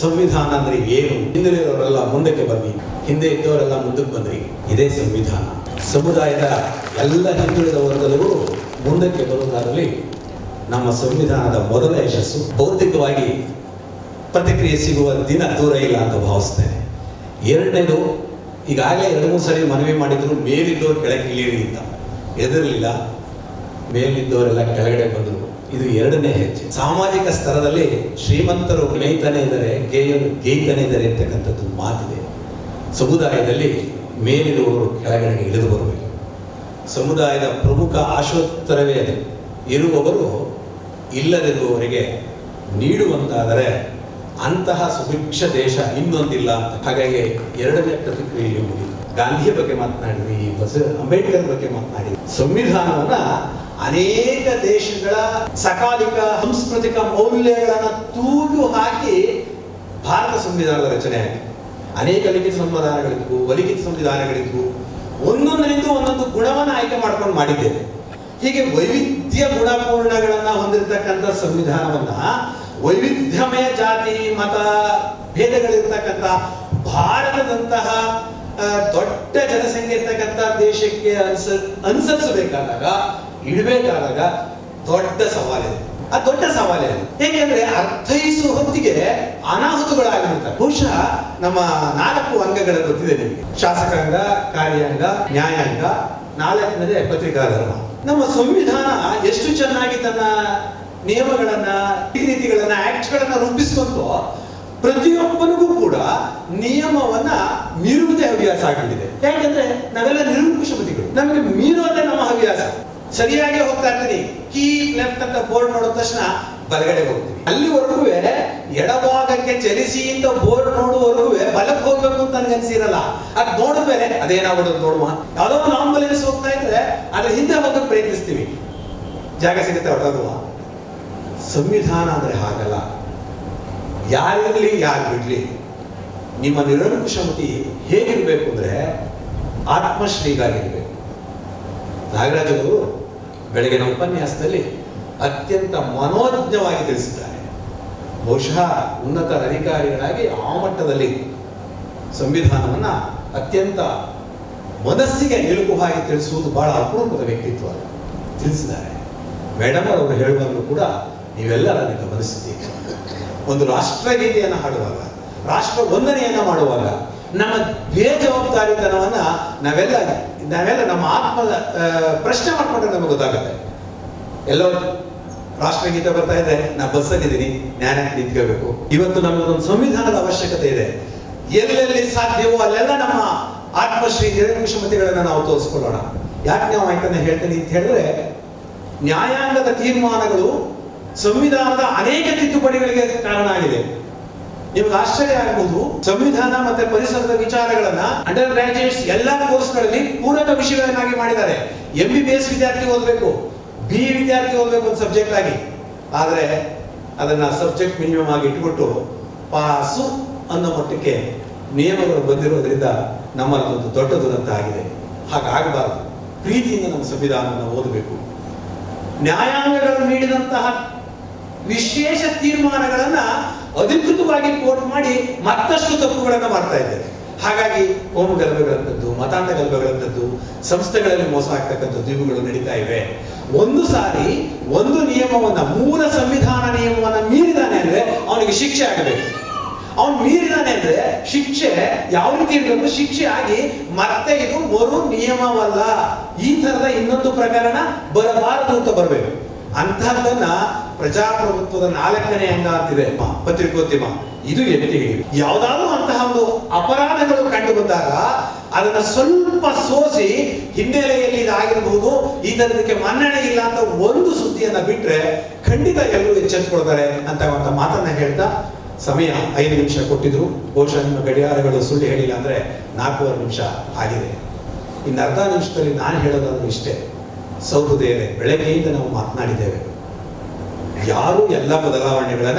ಸಂವಿಧಾನ ಅಂದ್ರೆ ಏನು? ಹಿಂದಿರುವವರೆಲ್ಲ ಮುಂದಕ್ಕೆ ಬನ್ನಿ. ಹಿಂದೆ ಇದ್ದವರೆಲ್ಲ ಮುಂದಕ್ಕೆ ಬಂದ್ರಿ ಇದೇ ಸಂವಿಧಾನ. ಸಮುದಾಯದ ಎಲ್ಲ ಹಿಂದುಳಿದ ವರ್ಗದವರು ಮುಂದಕ್ಕೆ ಬರುವುದಾದಲ್ಲಿ ನಮ್ಮ ಸಂವಿಧಾನದ ಮೊದಲ ಯಶಸ್ಸು. ಭೌತಿಕವಾಗಿ ಪ್ರತಿಕ್ರಿಯೆ ಸಿಗುವ ದಿನ ದೂರ ಇಲ್ಲ ಅಂತ ಭಾವಿಸ್ತೇನೆ. ಎರಡನೇದು, ಈಗಾಗಲೇ ಎರಡು ಮೂರು ಸರಿ ಮನವಿ ಮಾಡಿದ್ರು ಮೇಲಿದ್ದವ್ರು ಕೆಳಗೆ ಅಂತ. ಎದುರಲಿಲ್ಲ. ಮೇಲಿದ್ದವರೆಲ್ಲ ಕೆಳಗಡೆ ಬಂದರು ಇದು ಎರಡನೇ ಹೆಜ್ಜೆ. ಸಾಮಾಜಿಕ ಸ್ತರದಲ್ಲಿ ಶ್ರೀಮಂತರು ಮೇಯ್ತಾನೆ ಇದ್ದಾರೆ, ಗೇಯರು ಗೇಯ್ತಾನೆ ಇದ್ದಾರೆ ಅಂತಕ್ಕಂಥದ್ದು ಮಾತಿದೆ. ಸಮುದಾಯದಲ್ಲಿ ಮೇಲಿರುವವರು ಕೆಳಗಡೆಗೆ ಇಳಿದು ಬರಬೇಕು. ಸಮುದಾಯದ ಪ್ರಮುಖ ಆಶೋತ್ತರವೇ ಅದು. ಇರುವವರು ಇಲ್ಲದಿರುವವರಿಗೆ ನೀಡುವಂತಾದರೆ ಅಂತಹ ಸುಭಿಕ್ಷ ದೇಶ ಇನ್ನೊಂದಿಲ್ಲ ಹಾಗಾಗಿ ಎರಡನೇ ಪ್ರತಿಕ್ರಿಯೆಯಲ್ಲಿ ಗಾಂಧಿಯ ಬಗ್ಗೆ ಮಾತನಾಡಿದ್ವಿ ಬಸ ಅಂಬೇಡ್ಕರ್ ಬಗ್ಗೆ ಮಾತನಾಡಿ ಸಂವಿಧಾನವನ್ನ ಅನೇಕ ದೇಶಗಳ ಸಕಾಲಿಕ, ಸಾಂಸ್ಕೃತಿಕ ಮೌಲ್ಯಗಳನ್ನು ತೂಗು ಹಾಕಿ ಭಾರತ ಸಂವಿಧಾನದ ರಚನೆ ಆಗಿದೆ. ಅನೇಕ ಲಿಖಿತ ಸಂವಿಧಾನಗಳಿದ್ವು ವಲಿಖಿತ ಸಂವಿಧಾನಗಳಿದ್ವು. ಒಂದೊಂದರಿಂದ ಒಂದೊಂದು ಗುಣವನ್ನು ಆಯ್ಕೆ ಮಾಡ್ಕೊಂಡು ಮಾಡಿದ್ದೇವೆ. ಹೀಗೆ ವೈವಿಧ್ಯ ಗುಣಪೂರ್ಣಗಳನ್ನ ಹೊಂದಿರತಕ್ಕಂಥ ಸಂವಿಧಾನವನ್ನ ವೈವಿಧ್ಯಮಯ ಜಾತಿ, ಮತ, ಭೇದಗಳಿರ್ತಕ್ಕಂಥ, ಭಾರತದಂತಹ ದೊಡ್ಡ ಜನಸಂಖ್ಯೆ ಇರ್ತಕ್ಕಂಥ ದೇಶಕ್ಕೆ ಅನ್ಸ, ಅನುಸರಿಸಬೇಕಾದಾಗ ಇಡಬೇಕಾದಾಗ ದೊಡ್ಡ ಸವಾಲಿದೆ. ಆ ದೊಡ್ಡ ಸವಾಲೇ ಹೇಗೆ ಅಂದ್ರೆ ಅರ್ಥೈಸುವ ಹೊತ್ತಿಗೆ ಅನಾಹುತಗಳಾಗಿರುತ್ತೆ ಬಹುಶಃ ನಮ್ಮ ನಾಲ್ಕು ಅಂಗಗಳ ಗೊತ್ತಿದೆ ನಿಮಗೆ. ಶಾಸಕಾಂಗ, ಕಾರ್ಯಾಂಗ, ನ್ಯಾಯಾಂಗ ನಾಲ್ಕನೇದೇ ಪತ್ರಿಕಾ ಧರ್ಮ ನಮ್ಮ ಸಂವಿಧಾನ ಎಷ್ಟು ಚೆನ್ನಾಗಿ ತನ್ನ ನಿಯಮಗಳನ್ನ ನೀತಿಗಳನ್ನ ಆಕ್ಟ್ಗಳನ್ನ ರೂಪಿಸಿಕೊಂಡು ಪ್ರತಿಯೊಬ್ಬನಿಗೂ ಕೂಡ ನಿಯಮವನ್ನ ಮೀರುವುದೇ ಹವ್ಯಾಸ ಆಗಿದೆ ಯಾಕಂದ್ರೆ ನಾವೆಲ್ಲ ನಿರಂಕುಶಪತಿಗಳು ನಮಗೆ ಮೀರೋದೇ ನಮ್ಮ ಹವ್ಯಾಸ. ಸರಿಯಾಗಿ ಹೋಗ್ತಾ ಇರ್ತೀನಿ. ಕೀಪ್ ಲೆಫ್ಟ್ ಅಂತ ಬೋರ್ಡ್ ನೋಡಿದ ತಕ್ಷಣ ಬಲಗಡೆ ಹೋಗ್ತೀವಿ ಅಲ್ಲಿವರೆಗೂ ಎಡಭಾಗಕ್ಕೆ ಚಲಿಸಿ ಅಂತ ಬೋರ್ಡ್ ನೋಡುವವರೆಗೂ ಬಲಕ್ಕೆ ಹೋಗ್ಬೇಕು ಅಂತ ನನಗೆ ಅನ್ಸಿರಲ್ಲ. ಅದ್ ನೋಡಿದ್ಮೇಲೆ ಅದೇನಾಗ್ಬಿಡೋದು ನೋಡುವ. ಯಾವ್ದೋ ಒಂದು ಆಂಬುಲೆನ್ಸ್ ಹೋಗ್ತಾ ಇದ್ರೆ ಅದ್ರ ಹಿಂದೆ ಹೋಗಕ್ಕೆ ಪ್ರಯತ್ನಿಸ್ತೀವಿ. ಜಾಗ ಸಿಗುತ್ತೆ ಹೊರಗುವ ಸಂವಿಧಾನ ಅಂದ್ರೆ ಹಾಗಲ್ಲ. ಯಾರಿರ್ಲಿ ಯಾರು ಬಿಡ್ಲಿ. ನಿಮ್ಮ ನಿರಂಕುಶಮತಿ ಹೇಗಿರ್ಬೇಕು ಅಂದ್ರೆ ಆತ್ಮಶ್ರೀಗಾಗಿರ್ಬೇಕು. ನಾಗರಾಜ್ ಅವರು ಬೆಳಗಿನ ಉಪನ್ಯಾಸದಲ್ಲಿ ಅತ್ಯಂತ ಮನೋಜ್ಞವಾಗಿ ತಿಳಿಸಿದ್ದಾರೆ. ಬಹುಶಃ ಉನ್ನತ ಅಧಿಕಾರಿಗಳಾಗಿ ಆ ಮಟ್ಟದಲ್ಲಿ ಸಂವಿಧಾನವನ್ನು ಅತ್ಯಂತ ಮನಸ್ಸಿಗೆ ನಿಲುಕು ಹಾಗೆ ತಿಳಿಸುವುದು ಬಹಳ ಅಪರೂಪದ ವ್ಯಕ್ತಿತ್ವ ತಿಳಿಸಿದ್ದಾರೆ. ಮೇಡಮ್ ಅವರು ಹೇಳುವಾಗಲೂ ಕೂಡ ನೀವೆಲ್ಲ ನನಗೆ ಗಮನಿಸಿದ್ದೀರಿ. ಒಂದು ರಾಷ್ಟ್ರಗೀತೆಯನ್ನು ಹಾಡುವಾಗ, ರಾಷ್ಟ್ರ ವಂದನೆಯನ್ನು ಮಾಡುವಾಗ ನಮ್ಮ ಬೇಜವಾಬ್ದಾರಿತನವನ್ನ ನಾವೆಲ್ಲ ನಾವೆಲ್ಲ ನಮ್ಮ ಆತ್ಮದ ಪ್ರಶ್ನೆ ಮಾಡಿಕೊಂಡ್ರೆ ನಮಗೆ ಗೊತ್ತಾಗುತ್ತೆ. ಎಲ್ಲೋ ರಾಷ್ಟ್ರಗೀತೆ ಬರ್ತಾ ಇದೆ, ನಾ ಬಸ್ಸಲ್ಲಿದ್ದೀನಿ ಜ್ಞಾನಕ್ಕೆ ನಿಂತ್ಕೋಬೇಕು ಇವತ್ತು ನಮಗೊಂದು ಸಂವಿಧಾನದ ಅವಶ್ಯಕತೆ ಇದೆ. ಎಲ್ಲೆಲ್ಲಿ ಸಾಧ್ಯವೋ ಅಲ್ಲೆಲ್ಲ ನಮ್ಮ ಆತ್ಮಶ್ರೀ ನಿರಂಕುಶಮತಿಗಳನ್ನ ನಾವು ತೋರಿಸ್ಕೊಳ್ಳೋಣ. ಯಾಕೆ ನಾವು ಆಯ್ತನ್ನ ಹೇಳ್ತೀನಿ ಅಂತ ಹೇಳಿದ್ರೆ, ನ್ಯಾಯಾಂಗದ ತೀರ್ಮಾನಗಳು ಸಂವಿಧಾನದ ಅನೇಕ ತಿದ್ದುಪಡಿಗಳಿಗೆ ಕಾರಣ ಆಗಿದೆ. ನಿಮ್ಗೆ ಆಶ್ಚರ್ಯ ಆಗಬಹುದು ಸಂವಿಧಾನ ಮತ್ತೆ ಪರಿಸರದ ವಿಚಾರಗಳನ್ನ ಅಂಡರ್ ಗ್ರಾಜುಯೇಟ್ಸ್ ಎಲ್ಲಾ ಕೋರ್ಸ್ಗಳಲ್ಲಿ ಪೂರಕ ವಿಷಯಗಳನ್ನಾಗಿ ಮಾಡಿದ್ದಾರೆ. ಎಂ ಬಿ ಬಿ ಎಸ್ ವಿದ್ಯಾರ್ಥಿ ಓದಬೇಕು. ಬಿ ವಿದ್ಯಾರ್ಥಿ ಓದಬೇಕು ಒಂದು ಸಬ್ಜೆಕ್ಟ್ ಆಗಿ. ಆದ್ರೆ ಅದನ್ನ ಸಬ್ಜೆಕ್ಟ್ ಮಿನಿಮಮ್ ಆಗಿ ಇಟ್ಬಿಟ್ಟು ಪಾಸು ಅನ್ನೋ ಮಟ್ಟಕ್ಕೆ ನಿಯಮಗಳು ಬಂದಿರೋದ್ರಿಂದ ನಮ್ಮಲ್ಲೊಂದು ದೊಡ್ಡ ದುರಂತ ಆಗಿದೆ. ಹಾಗಾಗಬಾರದು. ಪ್ರೀತಿಯಿಂದ ನಮ್ಮ ಸಂವಿಧಾನವನ್ನು ಓದಬೇಕು. ನ್ಯಾಯಾಂಗಗಳು ನೀಡಿದಂತಹ ವಿಶೇಷ ತೀರ್ಮಾನಗಳನ್ನ ಅಧಿಕೃತವಾಗಿ ಕೋಟ್ ಮಾಡಿ ಮತ್ತಷ್ಟು ತಪ್ಪುಗಳನ್ನು ಮಾಡ್ತಾ ಇದ್ದಾರೆ ಹಾಗಾಗಿ ಕೋಮು ಗಲಭೆಗಳಂಥದ್ದು ಮತಾಂಧ ಗಲಭೆಗಳಂಥದ್ದು ಸಂಸ್ಥೆಗಳಲ್ಲಿ ಮೋಸ ಆಗ್ತಕ್ಕಂಥದ್ದು ಇವುಗಳು ನಡೀತಾ ಇವೆ. ಒಂದು ಸಾರಿ ಒಂದು ನಿಯಮವನ್ನ, ಮೂಲ ಸಂವಿಧಾನ ನಿಯಮವನ್ನ ಮೀರಿದಾನೆ ಅಂದ್ರೆ ಅವನಿಗೆ ಶಿಕ್ಷೆ ಆಗಬೇಕು. ಅವನು ಮೀರಿದಾನೆ ಅಂದ್ರೆ ಶಿಕ್ಷೆ ಯಾವ ರೀತಿ ಇರಬೇಕು? ಶಿಕ್ಷೆ ಆಗಿ ಮತ್ತೆ ಇದು ಮರು ನಿಯಮವಲ್ಲ ಈ ತರದ ಇನ್ನೊಂದು ಪ್ರಕರಣ ಬರಬಾರದು ಅಂತ ಬರಬೇಕು. ಅಂತಹದ್ದನ್ನ ಪ್ರಜಾಪ್ರಭುತ್ವದ ನಾಲ್ಕನೇ ಅಂಗ ಅಂತಿದೆ ಪತ್ರಿಕೋದ್ಯಮ. ಇದು ಎತ್ತಿ ಯಾವುದಾದ್ರೂ ಅಂತಹ ಒಂದು ಅಪರಾಧಗಳು ಕಂಡು ಬಂದಾಗ ಅದನ್ನ ಸ್ವಲ್ಪ ಸೋಸಿ ಹಿನ್ನೆಲೆಯಲ್ಲಿ ಇದಾಗಿರಬಹುದು ಈ ತರದಕ್ಕೆ ಮನ್ನಣೆ ಇಲ್ಲ ಅಂತ ಒಂದು ಸುದ್ದಿಯನ್ನ ಬಿಟ್ರೆ ಖಂಡಿತ ಎಲ್ಲರೂ ಎಚ್ಚೆತ್ತುಕೊಳ್ತಾರೆ ಅಂತ ಒಂದು ಮಾತನ್ನ ಹೇಳ್ತಾ ಸಮಯ ಐದು ನಿಮಿಷ ಕೊಟ್ಟಿದ್ರು. ಬಹುಶಃ ನಿಮ್ಮ ಗಡಿಯಾರಗಳು ಸುಳ್ಳು ಹೇಳಿಲ್ಲ ಅಂದ್ರೆ ನಾಲ್ಕೂವರೆ ನಿಮಿಷ ಆಗಿದೆ. ಇನ್ನು ಅರ್ಧ ನಿಮಿಷದಲ್ಲಿ ನಾನು ಹೇಳೋದಾದ್ರೂ ಇಷ್ಟೇ. ಸೌಹೃದಯರೇ ಬೆಳಗ್ಗೆಯಿಂದ ನಾವು ಮಾತನಾಡಿದ್ದೇವೆ. ಯಾರು ಎಲ್ಲ ಬದಲಾವಣೆಗಳನ್ನ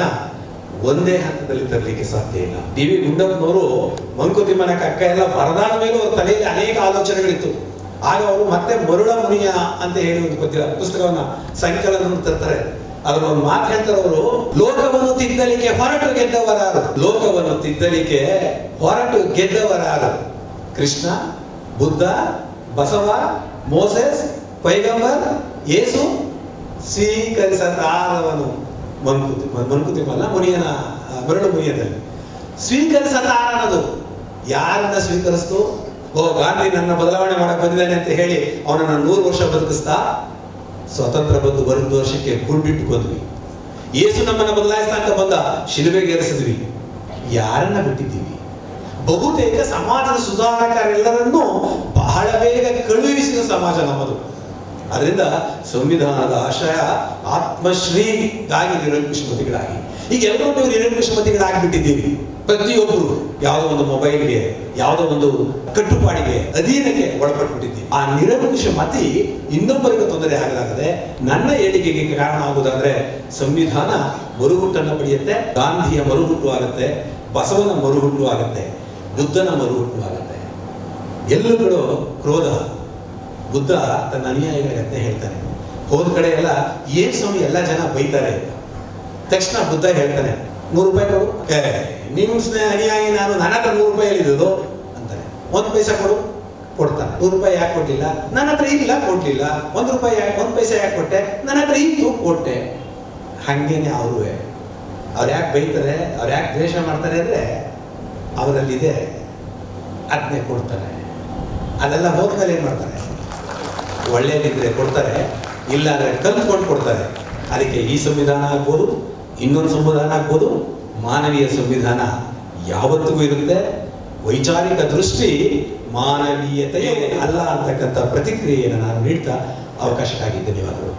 ಒಂದೇ ಹಂತದಲ್ಲಿ ತರಲಿಕ್ಕೆ ಸಾಧ್ಯ ಇಲ್ಲ. ಡಿ ವಿ ಗುಂಡಪ್ಪನವರು ಮಂಕುತಿಮ್ಮನ ಕಕ್ಕ ಎಲ್ಲ ಬರದಾದ ಮೇಲೂ ಅವ್ರ ತಲೆಯಲ್ಲಿ ಅನೇಕ ಆಲೋಚನೆಗಳಿತ್ತು. ಆಗ ಅವರು ಮತ್ತೆ ಮರುಳ ಮುನಿಯ ಅಂತ ಹೇಳಿ ಒಂದು ಗೊತ್ತಿಲ್ಲ ಪುಸ್ತಕವನ್ನ ಸಂಕಲನ ತರ್ತಾರೆ. ಅದರ ಒಂದು ಮಾತು ಅವರು, ಲೋಕವನ್ನು ತಿದ್ದಲಿಕ್ಕೆ ಹೊರಟು ಗೆದ್ದವರಾರು. ಲೋಕವನ್ನು ತಿದ್ದಲಿಕ್ಕೆ ಹೊರಟು ಗೆದ್ದವರಾರು. ಕೃಷ್ಣ, ಬುದ್ಧ, ಬಸವ, ಮೋಸೆಸ್ ಪೈಗಂಬರ್ ಏಸು ಸ್ವೀಕರಿಸತಾರವನು ಮನ್ಕುತಿ ಮನ್ಕುತಿಮಲ್ಲ ಮುನಿಯನ ಬರಡು ಮುನಿಯದಲ್ಲಿ. ಸ್ವೀಕರಿಸತಾರನದು ಯಾರನ್ನ ಸ್ವೀಕರಿಸ್ತು? ಓ, ಗಾಂಧಿ ನನ್ನ ಬದಲಾವಣೆ ಮಾಡಕ್ ಬಂದಿದ್ದಾನೆ ಅಂತ ಹೇಳಿ ಅವನನ್ನ ನೂರು ವರ್ಷ ಬದುಕಿಸ್ತಾ ಸ್ವತಂತ್ರ ಬಂದು ಒಂದು ವರ್ಷಕ್ಕೆ ಗುಂಡಿಟ್ಟು ಬಂದ್ವಿ ಏಸು ನಮ್ಮನ್ನ ಬದಲಾಯಿಸ್ತಾ ಅಂತ ಬಂದ, ಶಿಲುಬೆಗೆ ಏರಿಸಿದ್ವಿ. ಯಾರನ್ನ ಬಿಟ್ಟಿದ್ದೀವಿ? ಬಹುತೇಕ ಸಮಾಜದ ಸುಧಾರಕರೆಲ್ಲರನ್ನೂ ಬಹಳ ಬೇಗ ಕಳುಹಿಸಿದ ಸಮಾಜ ನಮ್ಮದು. ಅದರಿಂದ ಸಂವಿಧಾನದ ಆಶಯ ಆತ್ಮಶ್ರೀಗಾಗಿ ನಿರಂಕುಶಮತಿಗಳಾಗಿ ಈಗ ಎಲ್ಲರೂ ನೀವು ನಿರಂಕುಶಮತಿಗಳಾಗಿಬಿಟ್ಟಿದ್ದೀರಿ ಪ್ರತಿಯೊಬ್ಬರು ಯಾವುದೋ ಒಂದು ಮೊಬೈಲ್ಗೆ, ಯಾವುದೋ ಒಂದು ಕಟ್ಟುಪಾಡಿಗೆ ಅಧೀನಕ್ಕೆ ಒಳಪಟ್ಬಿಟ್ಟಿದ್ದೀವಿ ಆ ನಿರಂಕುಶ ಮತಿ ಇನ್ನೊಬ್ಬರಿಗೆ ತೊಂದರೆ ಆಗಲಾಗದೆ ನನ್ನ ಏಳಿಗೆಗೆ ಕಾರಣ ಆಗುವುದಾದ್ರೆ ಸಂವಿಧಾನ ಮರುಹುಟ್ಟನ್ನು ಪಡೆಯುತ್ತೆ, ಗಾಂಧಿಯ ಮರುಹುಟ್ಟು ಆಗುತ್ತೆ, ಬಸವನ ಮರುಹುಟ್ಟು ಆಗುತ್ತೆ, ಬುದ್ಧನ ಮರುಹುಟ್ಟು ಆಗುತ್ತೆ. ಎಲ್ಲರೂ ಕ್ರೋಧ. ಬುದ್ಧ ತನ್ನ ಅನುಯಾಯಿಗಳಿಗೆ ಹೇಳ್ತಾನೆ. ಹೋದ ಕಡೆ ಎಲ್ಲ ಏನ್ ಸ್ವಾಮಿ ಎಲ್ಲ ಜನ ಬೈತಾರೆ ತಕ್ಷಣ ಬುದ್ಧ ಹೇಳ್ತಾನೆ, ನೂರು ರೂಪಾಯಿ ಕೊಡು. ನಿಮ್ಮ ಅನುಯಾಯಿ ನಾನು, ನನ್ನ ಹತ್ರ ನೂರು ರೂಪಾಯಿ ಹೇಳಿದ್ದು ಅಂತಾನೆ. ಒಂದು ಪೈಸೆ ಕೊಡು, ಕೊಡ್ತಾನೆ. ನೂರು ರೂಪಾಯಿ ಯಾಕೆ ಕೊಟ್ಟಿಲ್ಲ ನನ್ನ ಹತ್ರ ಇಲ್ಲ, ಕೊಡ್ಲಿಲ್ಲ. ಒಂದು ರೂಪಾಯಿ ಯಾಕೆ, ಒಂದು ಪೈಸೆ ಯಾಕೆ ಕೊಟ್ಟೆ? ನನ್ನ ಹತ್ರ ಇತ್ತು, ಕೊಟ್ಟೆ. ಹಂಗೇನೆ ಅವರು ಅವ್ರು ಯಾಕೆ ಬೈತಾರೆ, ಅವ್ರು ಯಾಕೆ ದ್ವೇಷ ಮಾಡ್ತಾರೆ ಅಂದ್ರೆ ಅವರಲ್ಲಿದೆ ಅದನ್ನೇ ಕೊಡ್ತಾರೆ. ಅದೆಲ್ಲ ಹೋದ್ಮೇಲೆ ಏನು ಮಾಡ್ತಾರೆ? ಒಳ್ಳೇದಿದ್ರೆ ಕೊಡ್ತಾರೆ ಇಲ್ಲ ಅಂದ್ರೆ ಕಲ್ತ್ಕೊಂಡು ಕೊಡ್ತಾರೆ. ಅದಕ್ಕೆ ಈ ಸಂವಿಧಾನ ಆಗ್ಬೋದು, ಇನ್ನೊಂದು ಸಂವಿಧಾನ ಆಗ್ಬೋದು, ಮಾನವೀಯ ಸಂವಿಧಾನ ಯಾವತ್ತಿಗೂ ಇರುತ್ತೆ. ವೈಚಾರಿಕ ದೃಷ್ಟಿ ಮಾನವೀಯತೆಯೇ ಅಲ್ಲ ಅಂತಕ್ಕಂಥ ಪ್ರತಿಕ್ರಿಯೆಯನ್ನು ನಾನು ನೀಡ್ತಾ ಅವಕಾಶಕ್ಕಾಗಿ ಧನ್ಯವಾದಗಳು.